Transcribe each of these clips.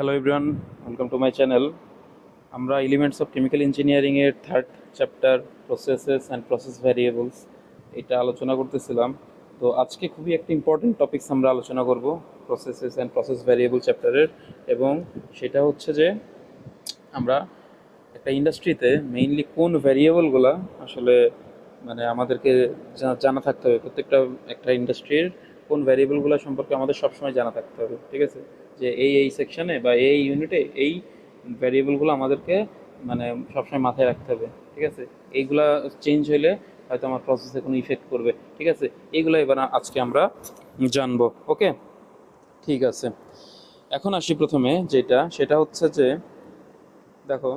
Hello everyone welcome to my channel আমরা elements of chemical ইঞ্জিনিয়ারিংয়ের third chapter processes and process variables এটা আলোচনা করতেছিলাম। তো আজকে খুবই একটা ইম্পর্টেন্ট টপিকস আমরা আলোচনা করব প্রসেসেস অ্যান্ড প্রসেস ভ্যারিয়েবল চ্যাপ্টারের এবং সেটা হচ্ছে যে, আমরা একটা ইন্ডাস্ট্রিতে মেইনলি কোন ভ্যারিয়েবলগুলো আসলে মানে আমাদেরকে জানা থাকতে হবে। প্রত্যেকটা একটা ইন্ডাস্ট্রির কোন ভ্যারিয়েবলগুলো সম্পর্কে আমাদের সবসময় জানা থাকতে হবে। ঠিক আছে? যে এই এই সেকশনে বা এই ইউনিটে এই ভ্যারিয়েবলগুলো আমাদেরকে মানে সবসময় মাথায় রাখতে হবে, ঠিক আছে? এইগুলা চেঞ্জ হলে হয়তো আমার প্রসেসে কোনো ইফেক্ট করবে, ঠিক আছে? এইগুলো এবার আজকে আমরা জানব ওকে ঠিক আছে। এখন আসি প্রথমে যেটা, সেটা হচ্ছে যে, দেখো,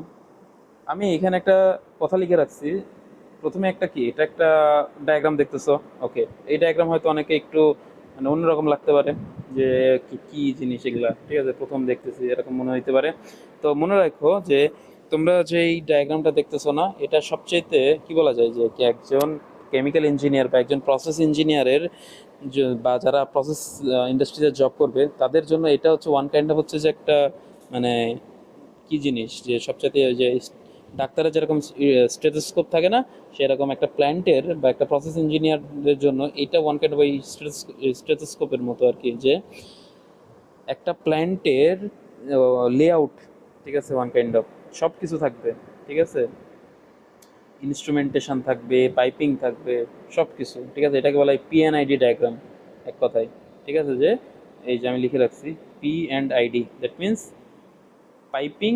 আমি এখানে একটা কথা লিখে রাখছি। প্রথমে একটা কি? এটা একটা ডায়াগ্রাম দেখতেছো? ওকে এই ডায়াগ্রাম হয়তো অনেকে একটু মানে অন্যরকম লাগতে পারে যে কি কি জিনিস এগুলা? ঠিক আছে, প্রথম দেখতেছি, এরকম মনে হইতে পারে। তো মনে রাখো যে তোমরা যে এই ডায়াগ্রামটা দেখতেছো না, এটা সবচেয়েতে কি বলা যায় যে একজন কেমিক্যাল ইঞ্জিনিয়ার বা একজন প্রসেস ইঞ্জিনিয়ারের বা যারা প্রসেস ইন্ডাস্ট্রিতে জব করবে, তাদের জন্য এটা হচ্ছে ওয়ান কাইন্ড অফ হচ্ছে যে একটা মানে কি জিনিস যে সবচেয়ে যে ডাক্তারের যেরকম স্টেথোস্কোপ থাকে না, সেরকম একটা প্ল্যান্টের বা একটা প্রসেস ইঞ্জিনিয়ারদের জন্য এটা ওয়ান কাইন্ড অফ ওই স্টেথোস্কোপের মতো আর কি, যে একটা প্ল্যান্টের লেআউট ঠিক আছে ওয়ান কাইন্ড অফ সব কিছু থাকবে, ঠিক আছে? ইনস্ট্রুমেন্টেশন থাকবে পাইপিং থাকবে সব কিছু ঠিক আছে? এটাকে বলা হয় পি এন আইডি ডায়াগ্রাম এক কথায়, ঠিক আছে? যে, এই যে আমি লিখে রাখছি P and ID that means piping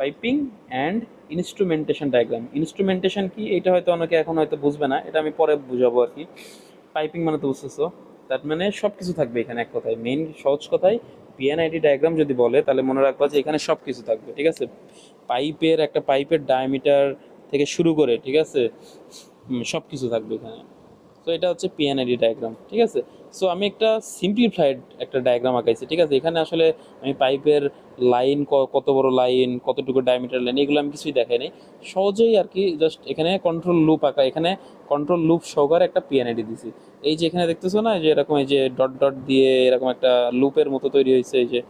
piping and instrumentation diagram instrumentation কি? এটা হয়তো অনেকে এখন হয়তো বুঝবে না, এটা আমি পরে বুঝাবো আর কি। পাইপিং মানে তো বুঝতেছো। তার মানে সব কিছু থাকবে এখানে এক কথায়। মেইন সহজ কথায় পিএনআইডি ডায়াগ্রাম যদি বলে, তাহলে মনে রাখবা যে এখানে সব কিছু থাকবে, ঠিক আছে? পাইপের একটা পাইপের ডায়ামিটার থেকে শুরু করে, ঠিক আছে? সব কিছু থাকবে এখানে। তো এটা হচ্ছে পিএনআইডি ডায়াগ্রাম ঠিক আছে? সো আমি একটা সিম্পলিফাইড একটা ডায়াগ্রাম আঁকাইছি, ঠিক আছে? এখানে আসলে আমি পাইপের লাইন কত বড় লাইন কতটুকু ডায়ামিটার লাইন এগুলো আমি কিছুই দেখাই নাই। সহজেই আর কি জাস্ট এখানে কন্ট্রোল লুপ আঁকা, এখানে কন্ট্রোল লুপ সহকারে একটা পিএনআইডি দিছি। এই যে এখানে দেখতেছো না যে এরকম, এই যে ডট ডট দিয়ে এরকম একটা লুপের মতো তৈরি হয়েছে, এই যে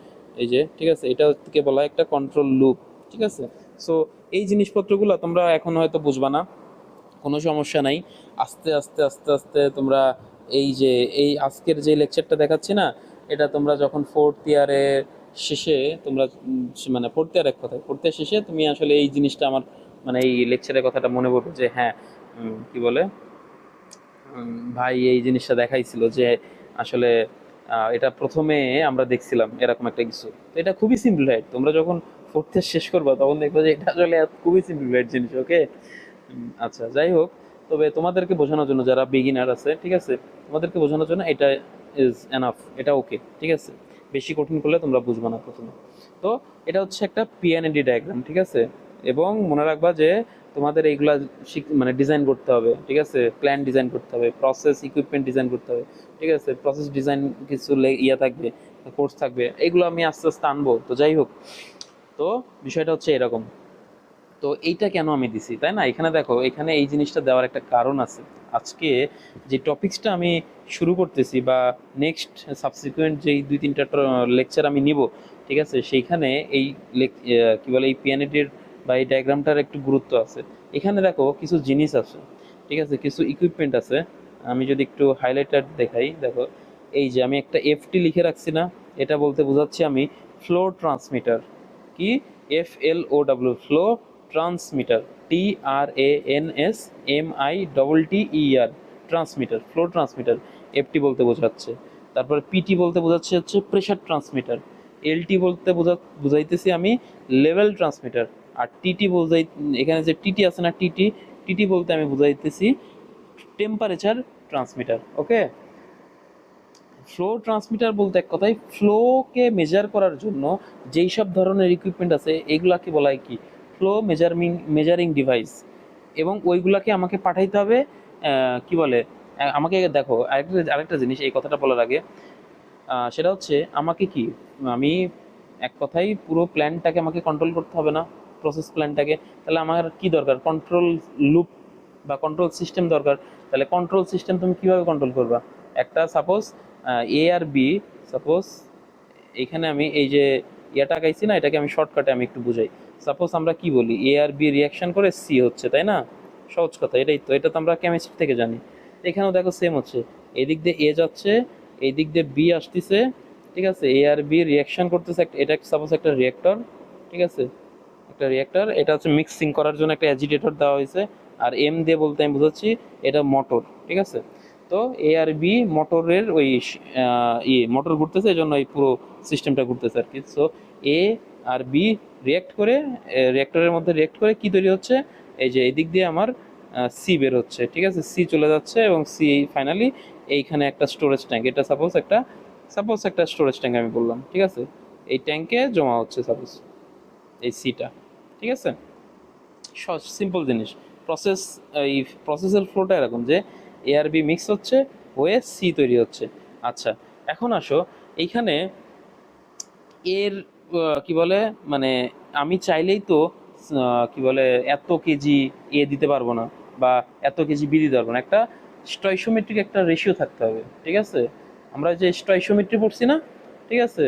এই যে, ঠিক আছে? এটা থেকে বলা হয় একটা কন্ট্রোল লুপ ঠিক আছে? সো এই জিনিসপত্রগুলো তোমরা এখন হয়তো বুঝবা না। কোনো সমস্যা নাই। আস্তে আস্তে আস্তে আস্তে তোমরা এই যে, এই আজকের যে লেকচারটা দেখাচ্ছি না, এটা তোমরা যখন ফোর্থ ইয়ারে শেষে তোমরা মানে ফোর্থ ইয়ার এক কথায় ফোর্থ ইয়ার শেষে তুমি আসলে এই জিনিসটা আমার মানে এই লেকচারের কথাটা মনে পড়বে যে হ্যাঁ কি বলে? ভাই এই জিনিসটা দেখাইছিল যে আসলে এটা প্রথমে আমরা দেখছিলাম এরকম একটা কিছু। তো এটা খুবই সিম্পল সিম্পলিফাইড তোমরা যখন ফোর্থ ইয়ার শেষ করবা তখন দেখবে যে এটা আসলে খুবই সিম্পল সিম্পলিফাইড জিনিস ওকে আচ্ছা যাই হোক। তবে তোমাদেরকে বোঝানোর জন্য যারা বিগিনার আছে, ঠিক আছে? তোমাদেরকে বোঝানোর জন্য এটা ইজ এনাফ এটা ওকে ঠিক আছে? বেশি কঠিন করলে তোমরা বুঝবে না প্রথমে। তো এটা হচ্ছে একটা পিএনএডি ডায়াগ্রাম ঠিক আছে? এবং মনে রাখবা যে তোমাদের এইগুলা মানে ডিজাইন করতে হবে, ঠিক আছে? প্ল্যান ডিজাইন করতে হবে প্রসেস ইকুইপমেন্ট ডিজাইন করতে হবে, ঠিক আছে? প্রসেস ডিজাইন কিছু ইয়ে থাকবে কোর্স থাকবে এইগুলো আমি আস্তে আস্তে আনব, তো যাই হোক। তো বিষয়টা হচ্ছে এরকম। তো এইটা কেন আমি দিছি, তাই না? এখানে দেখো, এখানে এই জিনিসটা দেওয়ার একটা কারণ আছে। আজকে যে টপিক্সটা আমি শুরু করতেছি বা নেক্সট সাবসিকুয়েন্ট যেই দুই তিনটা লেকচার আমি নিব, ঠিক আছে? সেইখানে এই কি বলে, এই পিয়ানিটির বা এই ডায়াগ্রামটার একটু গুরুত্ব আছে। এখানে দেখো কিছু জিনিস আছে, ঠিক আছে? কিছু ইকুইপমেন্ট আছে। আমি যদি একটু হাইলাইটার দেখাই, দেখো, এই যে আমি একটা এফটি লিখে রাখছি না, এটা বলতে বোঝাচ্ছি আমি ফ্লো ট্রান্সমিটার কি? F L O W flow transmitter T R A N S M I double T E R transmitter flow transmitter FT বলতে বোঝাচ্ছে। তারপরে পিটি বলতে বোঝাচ্ছে হচ্ছে প্রেশার ট্রান্সমিটার এলটি বলতে বোঝা, বুঝাইতেছি আমি লেভেল ট্রান্সমিটার আর টিটি বোঝাই, এখানে যে টিটি আছে না টিটি টিটি বলতে আমি বুঝাইতেছি temperature transmitter okay flow transmitter বলতে এক কথায় ফ্লোকে মেজার করার জন্য যেই সব ধরনের ইকুইপমেন্ট আছে, এগুলাকে বলা হয় কি? ফ্লো মেজারমিং মেজারিং ডিভাইস এবং ওইগুলাকে আমাকে পাঠাইতে হবে কি বলে আমাকে দেখো, আরেকটা আরেকটা জিনিস এই কথাটা বলার আগে সেটা হচ্ছে আমাকে কি, আমি এক কথাই পুরো প্ল্যানটাকে আমাকে কন্ট্রোল করতে হবে না প্রসেস প্ল্যানটাকে তাহলে আমার কি দরকার? কন্ট্রোল লুপ বা কন্ট্রোল সিস্টেম দরকার। তাহলে কন্ট্রোল সিস্টেম তুমি কীভাবে কন্ট্রোল করবা? একটা সাপোজ এ আর বি সাপোজ এখানে আমি এই যে ইয়াটা গাইছি না, এটাকে আমি শর্টকাটে আমি একটু বুঝাই। সাপোজ আমরা কি বলি? এ আর বি রিয়াকশন করে সি হচ্ছে, তাই না? সহজ কথা, এটাই তো, এটা তো আমরা কেমিস্ট্রি থেকে জানি। এখানেও দেখো সেম হচ্ছে। এদিক দিয়ে এ যাচ্ছে এই দিক দিয়ে বি আসতেছে, ঠিক আছে? এ আর বি রিয়াকশন করতেছে এটা সাপোজ একটা রিয়েক্টর ঠিক আছে? একটা রিয়েক্টর এটা হচ্ছে মিক্সিং করার জন্য একটা অ্যাজিটেটর দেওয়া হয়েছে। আর এম দিয়ে বলতে আমি বুঝাচ্ছি, এটা মোটর ঠিক আছে? তো এ আর বি মোটরের ওই ইয়ে মোটর ঘুরতেছে এই জন্য এই পুরো সিস্টেমটা ঘুরতেছে আর কি সো এ আর বি রিয়েক্ট করে রিয়েক্টরের মধ্যে রিয়েক্ট করে কি তৈরি হচ্ছে? এই যে এদিক দিয়ে আমার সি বের হচ্ছে, ঠিক আছে? সি চলে যাচ্ছে এবং সি ফাইনালি এইখানে একটা স্টোরেজ ট্যাঙ্ক এটা সাপোজ একটা সাপোজ একটা স্টোরেজ ট্যাঙ্ক আমি বললাম, ঠিক আছে? এই ট্যাঙ্কে জমা হচ্ছে সাপোজ এই সিটা ঠিক আছে? সিম্পল জিনিস। প্রসেস এই প্রসেসের ফ্লোটা এরকম যে এ আর বি মিক্স হচ্ছে, হয়ে সি তৈরি হচ্ছে। আচ্ছা এখন আসো, এইখানে এর কি বলে মানে আমি চাইলেই তো কি বলে, এত কেজি এ দিতে পারব না বা এত কেজি বি দিতে পারব না। একটা স্টয়সোমেট্রিক একটা রেশিও থাকতে হবে, ঠিক আছে? আমরা যে স্টয়সোমেট্রি পড়ছি না, ঠিক আছে?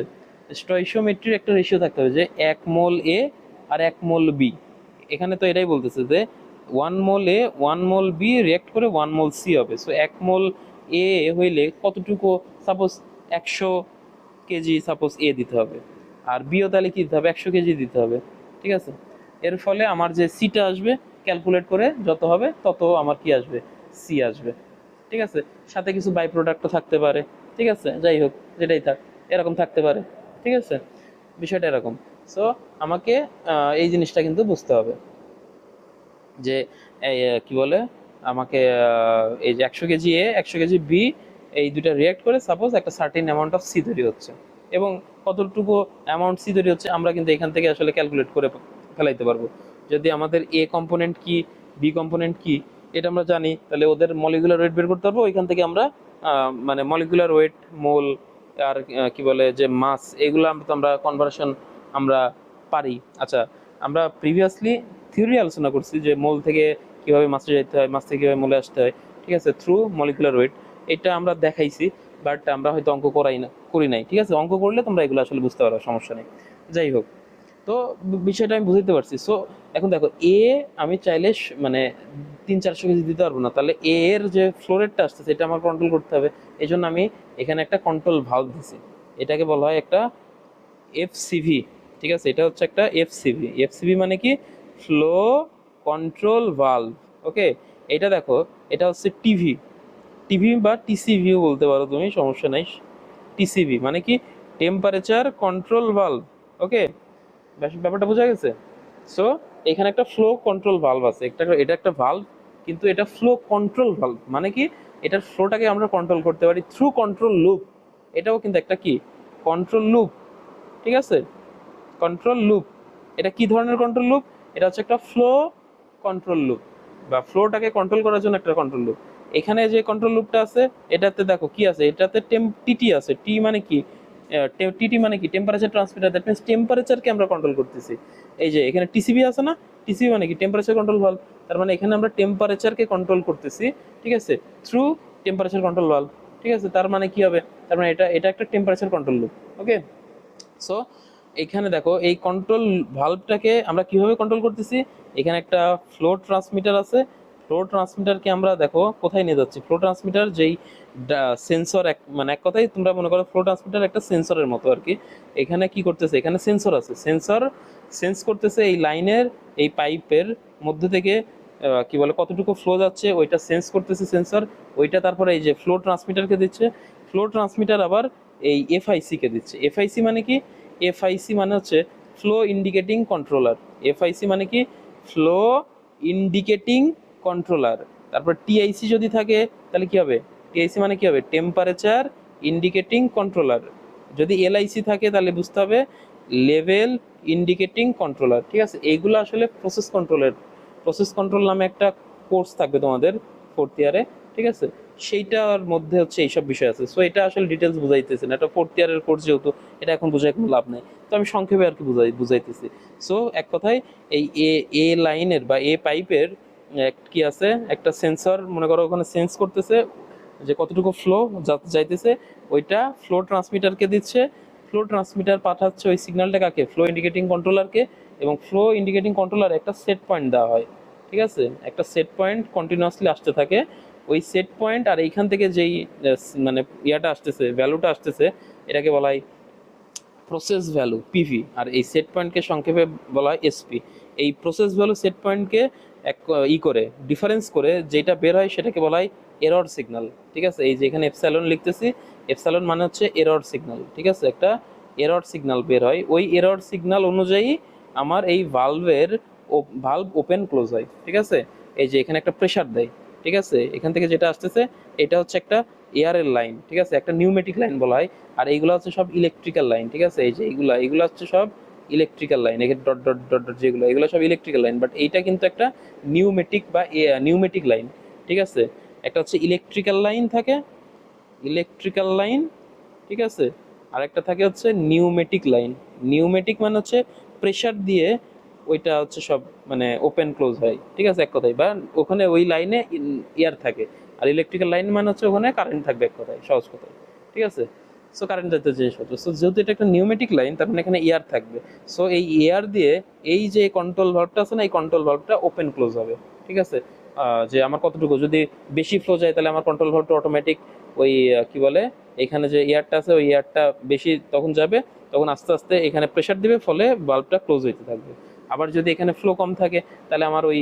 স্টয়সোমেট্রির একটা রেশিও থাকতে হবে যে এক মোল এ আর এক মোল বি। এখানে তো এটাই বলতেছে যে one mole A one mole B react করে ওয়ান মোল সি হবে। সো এক মোল এ হইলে কতটুকু সাপোজ একশো কেজি সাপোজ এ দিতে হবে? আর বিও তাহলে কি দিতে হবে? একশো কেজি দিতে হবে, ঠিক আছে? এর ফলে আমার যে সিটা আসবে ক্যালকুলেট করে যত হবে, তত আমার কি আসবে? সি আসবে, ঠিক আছে? সাথে কিছু বাই প্রোডাক্টও থাকতে পারে, ঠিক আছে? যাই হোক, যেটাই থাক, এরকম থাকতে পারে, ঠিক আছে? বিষয়টা এরকম। সো আমাকে এই জিনিসটা কিন্তু বুঝতে হবে। যে কি বলে? আমাকে এই যে একশো কেজি এ একশো কেজি বি এই দুটা রিয়াক্ট করে সাপোজ একটা সার্টিন অ্যামাউন্ট অফ সি তৈরি হচ্ছে। এবং কতটুকু অ্যামাউন্ট সি তৈরি হচ্ছে আমরা কিন্তু এখান থেকে আসলে ক্যালকুলেট করে ফেলাইতে পারব। যদি আমাদের এ কম্পোনেন্ট কি বি কম্পোনেন্ট কি, এটা আমরা জানি, তাহলে ওদের মলিকুলার ওয়েট বের করতে পারব। ওইখান থেকে আমরা মানে মলিকুলার ওয়েট মোল আর কি বলে যে মাস এগুলো আমরা আমরা কনভার্সন আমরা পারি। আচ্ছা আমরা প্রিভিয়াসলি থিওরি আলোচনা করছি যে মোল থেকে কীভাবে মাসে যেতে হয় মাস থেকে কীভাবে মোলে আসতে হয়। ঠিক আছে থ্রু মলিকুলার ওয়েট এটা আমরা দেখাইছি। বাট আমরা হয়তো অঙ্ক করাই না, করি নাই। ঠিক আছে? অঙ্ক করলে তোমরা এগুলো আসলে বুঝতে পারো, সমস্যা নেই। যাই হোক। তো বিষয়টা আমি বুঝতে পারছি। সো এখন দেখো এ আমি চাইলে মানে তিন চারশো কেজি দিতে পারব না। তাহলে এ এর যে ফ্লোরেটটা আসছে, সেটা আমার কন্ট্রোল করতে হবে। এই জন্য আমি এখানে একটা কন্ট্রোল ভাল্ব দিছি। এটাকে বলা হয় একটা এফসিভি ঠিক আছে? এটা হচ্ছে একটা এফসিভি এফসিভি মানে কি? ফ্লো কন্ট্রোল ভালভ ওকে এটা দেখো, এটা হচ্ছে টিভি টিভি বা টিসিভিও বলতে পারো তুমি, সমস্যা নাই। টিসিভি মানে কি? টেম্পারেচার কন্ট্রোল ভালভ ওকে ব্যাপারটা বোঝা গেছে? সো এখানে একটা ফ্লো কন্ট্রোল ভালভ আছে। একটা, এটা একটা ভালভ কিন্তু এটা ফ্লো কন্ট্রোল ভালভ মানে কি? এটার ফ্লোটাকে আমরা কন্ট্রোল করতে পারি থ্রু কন্ট্রোল লুপ এটাও কিন্তু একটা কি? কন্ট্রোল লুপ ঠিক আছে? কন্ট্রোল লুপ এটা কি ধরনের কন্ট্রোল লুপ এটা হচ্ছে একটা ফ্লো কন্ট্রোল লুপ বা ফ্লোটাকে কন্ট্রোল করার জন্য একটা কন্ট্রোল লুপ এখানে যে কন্ট্রোল লুপটা আছে, এটাতে দেখো কি আছে? এটাতে টেম টিটি আছে। টি মানে কি? টিটি মানে কি? টেম্পারেচার ট্রান্সমিটার দ্যাট মিনস টেম্পারেচারকে আমরা কন্ট্রোল করতেছি। এই যে, এখানে টিসিবি আছে না? টিসিবি মানে কি? টেম্পারেচার কন্ট্রোল ভালভ তার মানে এখানে আমরা টেম্পারেচারকে কন্ট্রোল করতেছি, ঠিক আছে? থ্রু টেম্পারেচার কন্ট্রোল ভালভ ঠিক আছে? তার মানে কি হবে? তার মানে এটা এটা একটা temperature control loop okay so এখানে দেখো, এই কন্ট্রোল ভালভটাকে আমরা কীভাবে কন্ট্রোল করতেছি? এখানে একটা ফ্লো ট্রান্সমিটার আছে। ফ্লো ট্রান্সমিটারকে আমরা দেখো, কোথায় নিয়ে যাচ্ছি? ফ্লো ট্রান্সমিটার যেই সেন্সর এক মানে এক কথাই তোমরা মনে করো ফ্লো ট্রান্সমিটার একটা সেন্সরের মতো আর কি। এখানে কি করতেছে? এখানে সেন্সর আছে। সেন্সর সেন্স করতেছে এই লাইনের, এই পাইপের মধ্যে থেকে কি বলে, কতটুকু ফ্লো যাচ্ছে, ওইটা সেন্স করতেছে সেন্সর ওইটা তারপরে এই যে ফ্লো ট্রান্সমিটারকে দিচ্ছে। ফ্লো ট্রান্সমিটার আবার এই এফআইসি কে দিচ্ছে। এফআইসি মানে কি? এফআইসি মানে হচ্ছে ফ্লো ইন্ডিকেটিং কন্ট্রোলার এফআইসি মানে কি? ফ্লো ইন্ডিকেটিং কন্ট্রোলার তারপর টিআইসি যদি থাকে, তাহলে কি হবে? টিআইসি মানে কি হবে? টেম্পারেচার ইন্ডিকেটিং কন্ট্রোলার যদি এলআইসি থাকে, তাহলে বুঝতে হবে লেভেল ইন্ডিকেটিং কন্ট্রোলার ঠিক আছে? এইগুলো আসলে প্রসেস কন্ট্রোলের প্রসেস কন্ট্রোল নামে একটা কোর্স থাকবে তোমাদের ফোর্থ ইয়ারে ঠিক আছে? সেইটার মধ্যে হচ্ছে এইসব বিষয় আছে। সো এটা আসলে ডিটেলস বুঝাইতেছে না। এটা ফোর্থ ইয়ারের কোর্স যেহেতু, এটা এখন বোঝায় কোনো লাভ নেই। তো আমি সংক্ষেপে আর কি বুঝাই, বুঝাইতেছি। সো এক কথায় এই এ এ লাইনের বা এ পাইপের কি আছে? একটা সেন্সর মনে করো ওখানে সেন্স করতেছে যে কতটুকু ফ্লো যাইতেছে। ওইটা ফ্লো ট্রান্সমিটারকে দিচ্ছে। ফ্লো ট্রান্সমিটার পাঠাচ্ছে ওই সিগন্যালটা কাকে? ফ্লো ইন্ডিকেটিং কন্ট্রোলারকে এবং ফ্লো ইন্ডিকেটিং কন্ট্রোলার একটা সেট পয়েন্ট দেওয়া হয়। ঠিক আছে? একটা সেট পয়েন্ট কন্টিনিউয়াসলি আসতে থাকে। ওই সেট পয়েন্ট আর এইখান থেকে যেই মানে ইয়াটা আসতেছে ভ্যালুটা আসতেছে, এটাকে বলা হয় প্রসেস ভ্যালু পিভি আর এই সেট পয়েন্টকে সংক্ষেপে বলা হয় এসপি এই প্রসেস ভ্যালু সেট পয়েন্টকে এক ই করে ডিফারেন্স করে যেটা বের হয় সেটাকে বলা হয় এরর সিগন্যাল ঠিক আছে? এই যে এখানে এফসালন লিখতেছি এফসালন মানে হচ্ছে এরর সিগন্যাল ঠিক আছে? একটা এরর সিগন্যাল বের হয়। ওই এরর সিগন্যাল অনুযায়ী আমার এই ভালভের ভালভ ওপেন ক্লোজ হয়, ঠিক আছে? এই যে এখানে একটা প্রেসার দেয়, ঠিক আছে? এখান থেকে যেটা আসতেছে, এটা হচ্ছে একটা এয়ারের লাইন ঠিক আছে? একটা নিউমেটিক লাইন বলা হয়। আর এইগুলো হচ্ছে সব ইলেকট্রিক্যাল লাইন ঠিক আছে? এই যে এইগুলা এগুলো হচ্ছে সব ইলেকট্রিক্যাল লাইন এখানে ডট ডট ডট ডট যেগুলো, এগুলো সব ইলেকট্রিক্যাল লাইন বাট এইটা কিন্তু একটা নিউমেটিক বা নিউমেটিক লাইন ঠিক আছে? একটা হচ্ছে ইলেকট্রিক্যাল লাইন থাকে ইলেকট্রিক্যাল লাইন ঠিক আছে? আর একটা থাকে হচ্ছে নিউমেটিক লাইন নিউমেটিক মানে হচ্ছে প্রেশার দিয়ে ওইটা হচ্ছে সব মানে ওপেন ক্লোজ হয়, ঠিক আছে? এক কথায়, বা ওখানে ওই লাইনে এয়ার থাকে, আর ইলেকট্রিক্যাল লাইন মানে হচ্ছে ওখানে কারেন্ট থাকবে এক কথায়, সহজ কথায়, ঠিক আছে? সো কারেন্ট যাতে জিনিস হতো সো যেহেতু এটা একটা নিউমেটিক লাইন তার মানে এখানে এয়ার থাকবে। সো এই এয়ার দিয়ে এই যে কন্ট্রোল ভাল্বটা আছে না, এই কন্ট্রোল ভাল্বটা ওপেন ক্লোজ হবে। ঠিক আছে? যে আমার কতটুকু, যদি বেশি ফ্লো যায়, তাহলে আমার কন্ট্রোল ভাল্বটা অটোমেটিক ওই কি বলে? এখানে যে এয়ারটা আছে, ওই এয়ারটা বেশি তখন যাবে, তখন আস্তে আস্তে এখানে প্রেশার দিবে, ফলে বাল্বটা ক্লোজ হইতে থাকবে। আবার যদি এখানে ফ্লো কম থাকে, তাহলে আমার ওই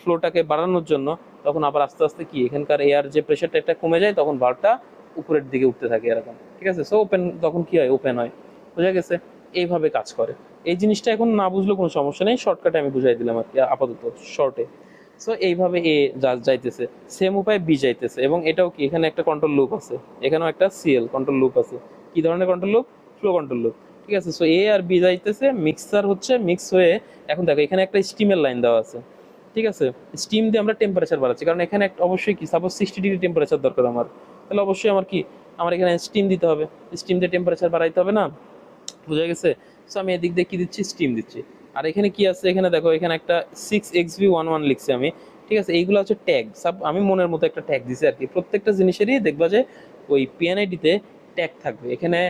ফ্লোটাকে বাড়ানোর জন্য তখন আবার আস্তে আস্তে কি? এখানকার এয়ার যে প্রেশারটা একটা কমে যায়, তখন বাল্বটা উপরের দিকে উঠতে থাকে এরকম, ঠিক আছে? সো ওপেন তখন কি হয়? ওপেন হয়। বোঝা গেছে? এইভাবে কাজ করে। এই জিনিসটা এখন না বুঝলেও কোনো সমস্যা নেই। শর্টকাটে আমি বুঝাই দিলাম আর কি, আপাতত শর্টে সো এইভাবে এ যা যাইতেছে। সেম উপায়ে বি যাইতেছে। এবং এটাও কি? এখানে একটা কন্ট্রোল লুপ আছে। এখানেও একটা সিএল কন্ট্রোল লুপ আছে। কি ধরনের control loop flow control loop ঠিক আছে? সো এ আর বি যাইতেছে। মিক্সার হচ্ছে মিক্স হয়ে, এখন দেখো, এখানে একটা স্টিমের লাইন দেওয়া আছে। ঠিক আছে? স্টিম দিয়ে আমরা টেম্পারেচার বাড়াচ্ছি। কারণ এখানে একটা অবশ্যই কি? সাপোজ সিক্সটি ডিগ্রি টেম্পারেচার দরকার আমার। তাহলে অবশ্যই আমার কি, আমার এখানে স্টিম দিতে হবে। স্টিম দিয়ে টেম্পারেচার বাড়াইতে হবে না? বুঝা গেছে? সো আমি এদিক দিয়ে কি দিচ্ছি? স্টিম দিচ্ছি। আর এখানে কি আছে? এখানে দেখো, এখানে একটা six X V one one লিখছি আমি। ঠিক আছে? এইগুলো হচ্ছে ট্যাগ সাব, আমি মনের মতো একটা ট্যাগ দিছি আর কি। প্রত্যেকটা জিনিসেরই দেখবা যে ওই পিএনআইডিতে ট্যাগ থাকবে। এখানে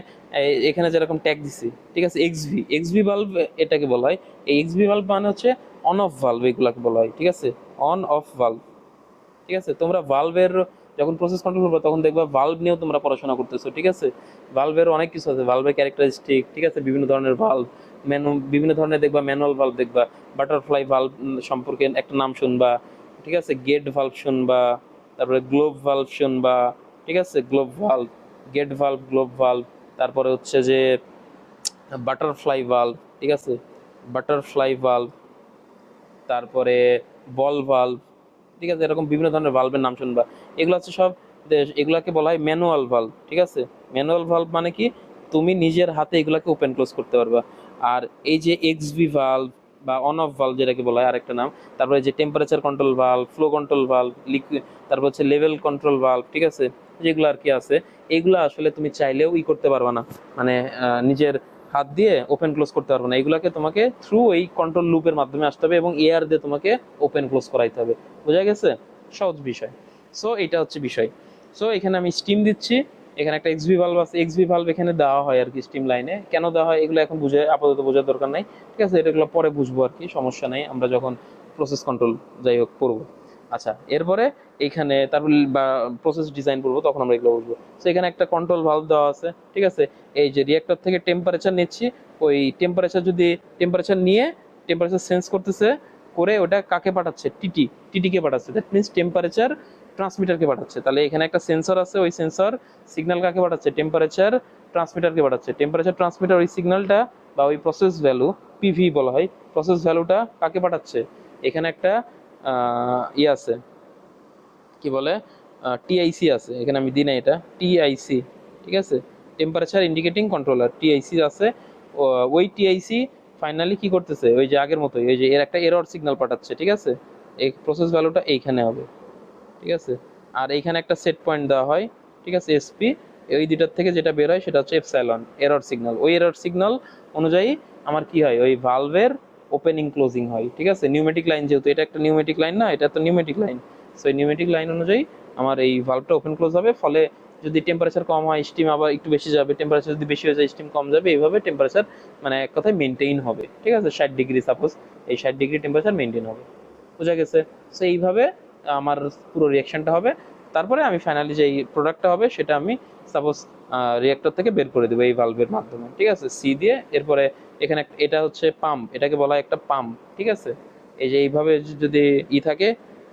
এখানে যেরকম ট্যাগ দিছি। ঠিক আছে? এক্স ভি এক্স ভি বাল্ব এটাকে বলা হয়। এই এক্স ভি বাল্ব মানে হচ্ছে অন অফ ভালভ এগুলাকে বলা হয়। ঠিক আছে? অন অফ ভালভ ঠিক আছে? তোমরা ভালভের যখন প্রসেস কন্ট্রোল করবে, তখন দেখবা ভালভ নিয়েও তোমরা পড়াশোনা করতেছো, ঠিক আছে? ভালভের অনেক কিছু আছে ভালভের ক্যারেক্টারিস্টিক ঠিক আছে? বিভিন্ন ধরনের ভালভ ম্যানু বিভিন্ন ধরনের দেখবা ম্যানুয়াল ভালভ দেখবা বাটারফ্লাই ভালভ সম্পর্কে একটা নাম শুনবা, ঠিক আছে? গেট ভালভ শুনবা, তারপরে গ্লোব ভালভ শুনবা, ঠিক আছে? Globe valve gate valve globe valve তারপরে হচ্ছে যে বাটারফ্লাই ভালভ ঠিক আছে? বাটারফ্লাই ভালভ তারপরে বল ভালভ ঠিক আছে এরকম বিভিন্ন ধরনের ভালভের নাম শুনবা। এগুলো হচ্ছে সব এগুলাকে বলা হয় ম্যানুয়াল ভালভ ঠিক আছে? ম্যানুয়াল ভালভ মানে কি? তুমি নিজের হাতে এগুলাকে ওপেন ক্লোজ করতে পারবা। আর এই যে এক্সভি ভালভ বা অন অফ ভালভ যেটাকে বলা হয় আরেকটা নাম, তারপরে যে temperature control valve flow control valve liquid তারপর হচ্ছে লেভেল কন্ট্রোল ভালভ ঠিক আছে? যেগুলো আর কি আছে, এগুলো আসলে তুমি চাইলেও ই করতে পারবা না। মানে নিজের হাত দিয়ে ওপেন ক্লোজ করতে পারব না। এগুলাকে তোমাকে থ্রু এই কন্ট্রোল লুপের মাধ্যমে আসতে হবে এবং এয়ার দিয়ে তোমাকে ওপেন ক্লোজ করাইতে হবে। বোঝা গেছে? সহজ বিষয়। সো এটা হচ্ছে বিষয়। সো এখানে আমি স্টিম দিচ্ছি। এখানে একটা এক্সভি ভালভ আছে। এক্সভি ভালভ এখানে দেওয়া হয় আর কি স্টিম লাইনে কেন দেওয়া হয়? এগুলো এখন বুঝে, আপাতত বোঝার দরকার নাই। ঠিক আছে? এগুলো পরে বুঝব আর কি। সমস্যা নেই। আমরা যখন প্রসেস কন্ট্রোল যাই হোক, করব। আচ্ছা এরপরে এইখানে তারপর প্রসেস ডিজাইন করব তখন আমরা এগুলো বুঝব তো এখানে একটা কন্ট্রোল ভালভ দেওয়া আছে, ঠিক আছে? এই যে রিয়েক্টর থেকে টেম্পারেচার নিচ্ছি, ওই টেম্পারেচার যদি টেম্পারেচার নিয়ে টেম্পারেচার সেন্স করতেছে, করে ওটা কাকে পাঠাচ্ছে? টিটি টিটিকে পাঠাচ্ছে। দ্যাট মিনস টেম্পারেচার ট্রান্সমিটারকে পাঠাচ্ছে। তাহলে এখানে একটা সেন্সর আছে, ওই সেন্সর সিগন্যাল কাকে পাঠাচ্ছে? টেম্পারেচার ট্রান্সমিটারকে পাঠাচ্ছে। টেম্পারেচার ট্রান্সমিটার ওই সিগন্যালটা বা ওই প্রসেস ভ্যালু পিভি বলা হয় প্রসেস ভ্যালুটা কাকে পাঠাচ্ছে? এখানে একটা ইয়ে আছে। কি বলে? টিআইসি আছে। এখানে আমি দিই না এটা। টিআইসি ঠিক আছে? টেম্পারেচার ইন্ডিকেটিং কন্ট্রোলার টিআইসি আছে। ওই টিআইসি ফাইনালি কি করতেছে? ওই যে আগের মতোই, ওই যে এর একটা এরর সিগন্যাল পাঠাচ্ছে, ঠিক আছে? এই প্রসেস ভ্যালুটা এইখানে হবে, ঠিক আছে? আর এইখানে একটা সেট পয়েন্ট দেওয়া হয়, ঠিক আছে এসপি ওই দুটার থেকে যেটা বের হয় সেটা হচ্ছে এফসাইলন এরর সিগন্যাল ওই এরর সিগন্যাল অনুযায়ী আমার কি হয়? ওই ভালভের ওপেনিং ক্লোজিং হয়, ঠিক আছে? নিউমেটিক লাইন যেহেতু, এটা একটা নিউমেটিক লাইন না, এটা তো নিউমেটিক লাইন সো এই নিউমেটিক লাইন অনুযায়ী আমার এই ভালভটা ওপেন ক্লোজ হবে, ফলে যদি টেম্পারেচার কম হয় স্টিম আবার একটু বেশি যাবে টেম্পারেচার যদি বেশি হয়ে যায় স্টিম কম যাবে, এইভাবে টেম্পারেচার মানে এক কথায় মেনটেইন হবে, ঠিক আছে? ষাট ডিগ্রি সাপোজ এই ষাট ডিগ্রি টেম্পারেচার মেনটেন হবে, বোঝা গেছে? সো এইভাবে আমার পুরো রিয়াকশনটা হবে, তারপরে আমি ফাইনালি যে প্রোডাক্টটা হবে, সেটা আমি সাপোজ রিয়াক্টর থেকে বের করে দেবো এই ভালভের মাধ্যমে, ঠিক আছে? সি দিয়ে এরপরে এখানে এটা হচ্ছে পাম্প এটাকে বলা হয় একটা পাম্প ঠিক আছে? এই যে এইভাবে যদি ই থাকে,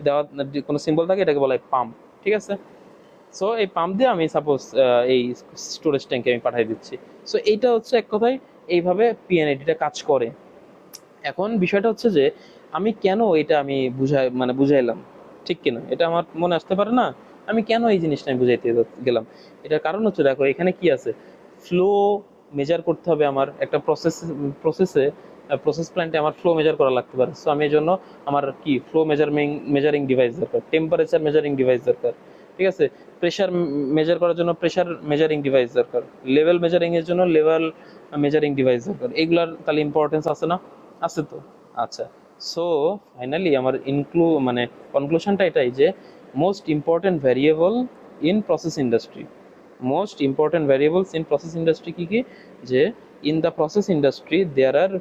দেওয়া কোনো সিম্বল থাকে, এটাকে বলা হয় পাম্প ঠিক আছে? সো এই পাম্প দিয়ে আমি সাপোজ এই স্টোরেজ ট্যাঙ্কে আমি পাঠিয়ে দিচ্ছি। সো এইটা হচ্ছে এক কথায় এইভাবে পিএনআইডিটা কাজ করে। এখন বিষয়টা হচ্ছে যে, আমি কেন এটা আমি বুঝাই মানে বুঝাইলাম, ঠিক কিনা? এটা আমার মনে আসতে পারে না? আমি কেন এই জিনিসটা আমি বুঝাইতে গেলাম? এটার কারণ হচ্ছে, দেখো, এখানে কি আছে? ফ্লো মেজার করতে হবে আমার একটা প্রসেস প্রসেসে প্রসেস প্ল্যান্টে আমার ফ্লো মেজার করা লাগতে পারে। সো আমি এই জন্য আমার কি ফ্লো মেজারমিং মেজারিং ডিভাইস দরকার টেম্পারেচার মেজারিং ডিভাইস দরকার, ঠিক আছে? প্রেশার মেজার করার জন্য প্রেশার মেজারিং ডিভাইস দরকার লেভেল মেজারিং এর জন্য লেভেল মেজারিং ডিভাইস দরকার। এগুলার তাহলে ইম্পর্টেন্স আছে না? আছে তো? আচ্ছা। সো ফাইনালি আমার ইনক্লু মানে কনক্লুশনটা এটাই যে most important variable in process industry most important variables in process industry কি কি? যে in the process industry there are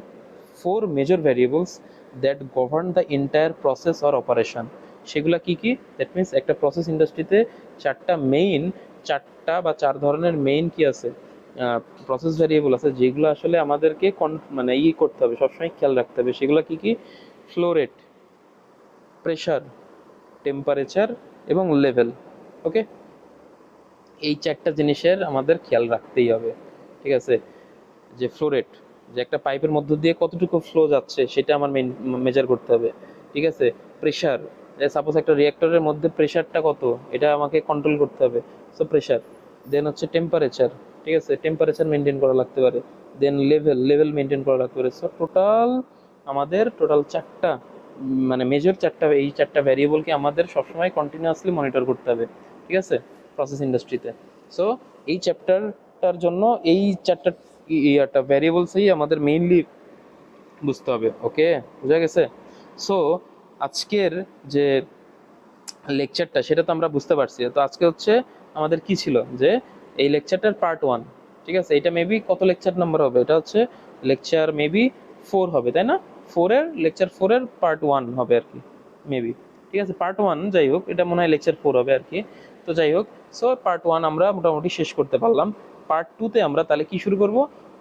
four major variables that govern the entire process or operation সেগুলা কি কি? দ্যাট মিনস একটা প্রসেস ইন্ডাস্ট্রিতে চারটা main চারটা বা চার ধরনের মেইন কি আছে? প্রসেস ভ্যারিয়েবল আছে যেগুলো আসলে আমাদেরকে মানে ই করতে হবে, সবসময় খেয়াল রাখতে হবে। সেগুলো কি কি? ফ্লো রেট প্রেশার টেম্পারেচার এবং লেভেল ওকে এই চারটা জিনিসের আমাদের খেয়াল রাখতেই হবে, ঠিক আছে? যে ফ্লোরেট যে একটা পাইপের মধ্য দিয়ে কতটুকু ফ্লো যাচ্ছে সেটা আমার মেজার করতে হবে, ঠিক আছে? প্রেশার সাপোজ একটা রিঅ্যাক্টরের মধ্যে প্রেশারটা কত, এটা আমাকে কন্ট্রোল করতে হবে সো প্রেশার দেন হচ্ছে টেম্পারেচার ঠিক আছে? টেম্পারেচার মেনটেন করা লাগতে পারে দেন লেভেল লেভেল মেনটেন করা লাগতে পারে সো টোটাল আমাদের টোটাল চারটা মানে মেজর চারটা, এই চারটা ভ্যারিয়েবলকে আমাদের সবসময় কন্টিনিউয়াসলি মনিটর করতে হবে, ঠিক আছে? প্রসেস ইন্ডাস্ট্রিতে সো এই চ্যাপ্টারটার জন্য এই চারটা ইয়ারটা ভ্যারিয়েবলসই আমাদের মেইনলি বুঝতে হবে ওকে বোঝা গেছে? সো আজকের যে লেকচারটা সেটা তো আমরা বুঝতে পারছি। তো আজকে হচ্ছে আমাদের কি ছিল? যে এই লেকচারটার পার্ট ওয়ান ঠিক আছে? এটা মেবি কত লেকচার নাম্বার হবে? এটা হচ্ছে লেকচার মেবি ফোর হবে, তাই না? ফোরের লেকচার ফোরের পার্ট ওয়ান হবে আর কি মেবি ঠিক আছে পার্ট ওয়ান যাই হোক, এটা মনে হয় লেকচার ফোর হবে আর কি। তো যাই হোক সো পার্ট ওয়ান আমরা মোটামুটি শেষ করতে পারলাম। পার্ট টুতে আমরা তাহলে কি শুরু করব?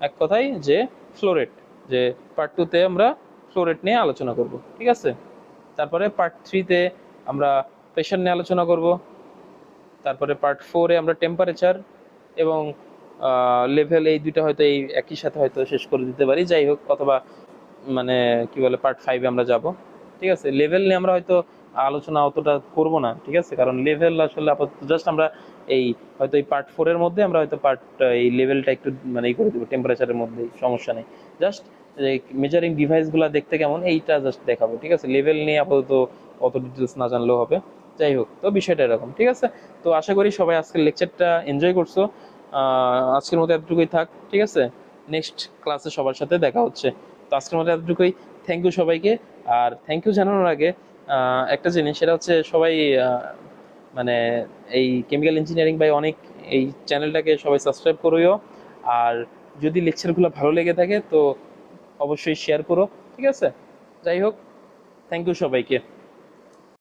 এক কথায় যে ফ্লোরেট যে পার্ট টুতে আমরা ফ্লোরেট নিয়ে আলোচনা করব, ঠিক আছে? তারপরে পার্ট থ্রিতে আমরা প্রেশার নিয়ে আলোচনা করব। তারপরে পার্ট ফোরে আমরা টেম্পারেচার এবং লেভেল এই দুইটা হয়তো এই একই সাথে হয়তো শেষ করে দিতে পারি। যাই হোক, অথবা মানে কি বলে পার্ট ফাইভে আমরা যাব। ঠিক আছে? লেভেল নিয়ে আমরা হয়তো আলোচনা অতটা করব না, ঠিক আছে? কারণ লেভেল আসলে আপাতত জাস্ট আমরা এই হয়তো এই পার্ট ফোরের মধ্যে আমরা হয়তো পার্ট এই লেভেলটা একটু মানে ই করে দেবো টেম্পারেচারের মধ্যে, সমস্যা নেই। জাস্ট মেজারিং ডিভাইসগুলো দেখতে কেমন, এইটা জাস্ট দেখাবো, ঠিক আছে? লেভেল নিয়ে আপাতত অত ডিটেলস না জানলেও হবে। যাই হোক, তো বিষয়টা এরকম, ঠিক আছে? তো আশা করি সবাই আজকের লেকচারটা এনজয় করছ। আজকের মতো এতটুকুই থাক, ঠিক আছে? নেক্সট ক্লাসে সবার সাথে দেখা হচ্ছে। তো আজকের মতো এতটুকুই। থ্যাংক ইউ সবাইকে। আর থ্যাংক ইউ জানানোর আগে একটা জিনিস, সেটা হচ্ছে সবাই মানে এই কেমিক্যাল ইঞ্জিনিয়ারিং বাই অনেক এই চ্যানেলটাকে সবাই সাবস্ক্রাইব করিও। আর যদি লেকচারগুলো ভালো লেগে থাকে, তো অবশ্যই শেয়ার করো। ঠিক আছে? যাই হোক থ্যাংক ইউ সবাইকে।